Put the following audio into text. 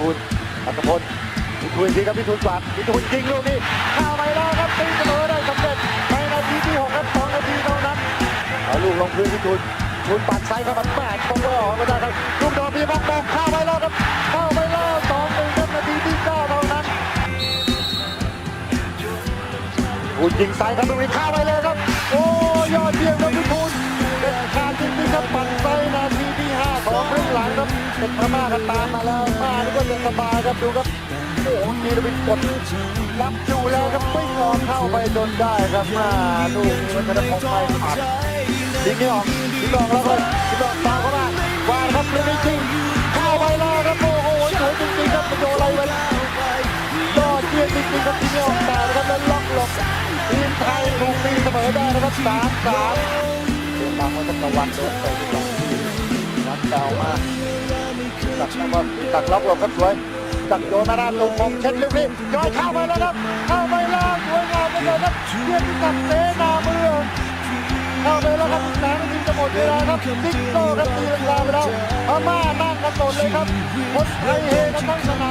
ทนพิทูลยิงครับพิทูลกวาดพิทูลยิงลูกนี้เข้าไปแล้วครับตีเสมอได้สำเร็จในนาทีที่หกครับสองนาทีเท่านั้นเอาลูกลงพื้นพิทูลพิทูลปัดซ้ายเข้ามาแปดตรงก็ออกม่ได้ครับลูกโดนมีบอลมองเข้าไปแล้วครับเข้าไปแล้วสองหนึ่งครับนาทีที่เก้าเท่านั้นพิทูลยิงซ้ายครับตรงนี้เข้าไปเลยครับ โอ้ยอดเยี่ยมครับพิทูลเด็ดขาดจริงๆครับปัดซ้ายนาทีที่ห้าของครึ่งหลังครับเป็นพม่ากันตามมาแล้ว จะสบายครับดูครับโอ้โหมีระบิดกดรับอยู่แล้วครับไม่งอเข้าไปจนได้ครับมาลูกนี้มันจะได้พงไปผ่านยิงไม่ออกยิงออกแล้วก็ยิงออกตามเข้ามาวางครับลูกนี้จริงเข้าไปแล้วครับโอ้โหสวยจริงๆครับมันโดนอะไรไว้ยอดเยี่ยมจริงๆครับที่ไม่ออกแต่นะครับแล้วล็อกหลบทีมไทยถูกตีเสมอได้นะครับสามสามเสียงดังว่าจะตะวันโดนไปทุกอย่างวัดแซวมาก ตักแล้วก็ตักล็อกลงครับสวยตักโยนมาด้านตรงมองเช็ดเรียบๆย้อยเข้าไปแล้วครับเข้าไปแล้วสวยงามไปเลยครับเรียนกับเสนาเมืองเข้าไปแล้วครับแสนาทีจะหมดเวลาครับติ๊กโต้ครับตีลังกาไปแล้วพม่านั่งกันหมดเลยครับคนไทยเฮกันทั้งสนาม